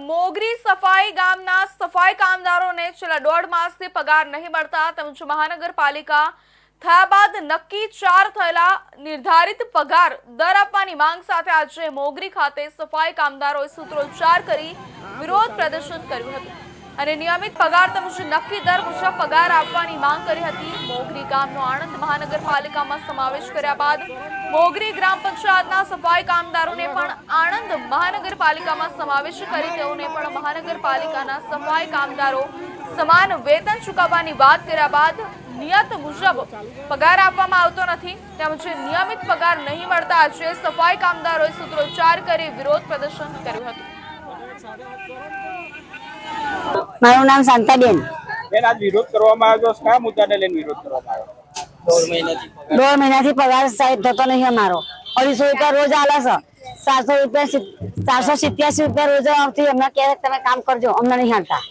મોગરી સફાઈ ગામના સફાઈ કામદારોને છેલ્લા દોઢ માસથી પગાર નહીં મળતા તેમજ મહાનગરપાલિકા થયા બાદ નક્કી ચાર થયેલા નિર્ધારિત પગાર દર આપવાની માંગ સાથે આજે મોગરી ખાતે સફાઈ કામદારોએ સૂત્રોચ્ચાર કરી વિરોધ પ્રદર્શન કર્યું હતું. અને નિયમિત પગાર તેમજ નક્કી દર મુજબ પગાર આપવાની માંગ કરી હતી? મોગરી ગામનો આણંદ મહાનગરપાલિકામાં સમાવેશ કર્યા બાદ મોગરી ગ્રામ પંચાયતના સફાઈ કામદારોને પણ આણંદ મહાનગરપાલિકામાં સમાવેશ કરી. તેઓને પણ મહાનગરપાલિકાના સફાઈ કામદારો સમાન વેતન ચૂકવવાની વાત કર્યા બાદ નિયત મુજબ પગાર આપવામાં આવતો નથી. તેમજ નિયમિત પગાર નહીં મળતા આજે સફાઈ કામદારોએ સૂત્રોચ્ચાર કરી વિરોધ પ્રદર્શન કર્યું હતું. મારું નામ શાંતાબેન. બેન આજ વિરોધ કરવામાં આવ્યો છે. કયા મુદ્દાને લઈને વિરોધ કરવામાં આવ્યો? દોઢ મહિનાથી પગાર. સાહેબ થતો નહીં અમારો. અઢીસો રૂપિયા રોજ આલે છે. ચારસો રૂપિયા ચારસો સિત્યાસી રૂપિયા રોજ આવતી. અમને કહે તમે કામ કરજો? અમને નહીં હાલતા.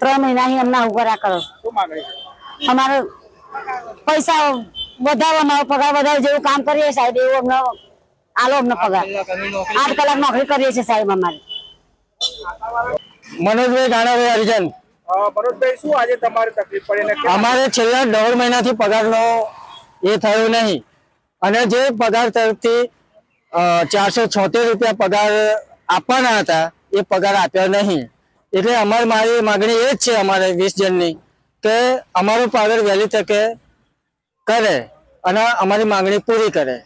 ત્રણ મહિનાથી. અમને આવું કર્યા કરો. શું માંગણી છે? અમારો પૈસા વધારો અમારો પગાર વધારે જેવું કામ કરીએ સાહેબ એવું અમને આલો અમને પગાર. આઠ કલાક નોકરી કરીએ છીએ સાહેબ અમારે. મનોજભાઈ ગાણાભાઈ હરિજન. મનોજભાઈ શું આજે તમારે તકલીફ પડી અમારે છેલ્લા દોઢ મહિનાથી પગારનો એ થયો નહીં. અને જે પગાર તરફથી ચારસો છોતેર રૂપિયા પગાર આપવાના હતા એ પગાર આપ્યા નહીં. એટલે અમારે મારી માગણી એ જ છે અમારે વીસ જણની કે અમારો પગાર વહેલી તકે કરે અને અમારી માગણી પૂરી કરે.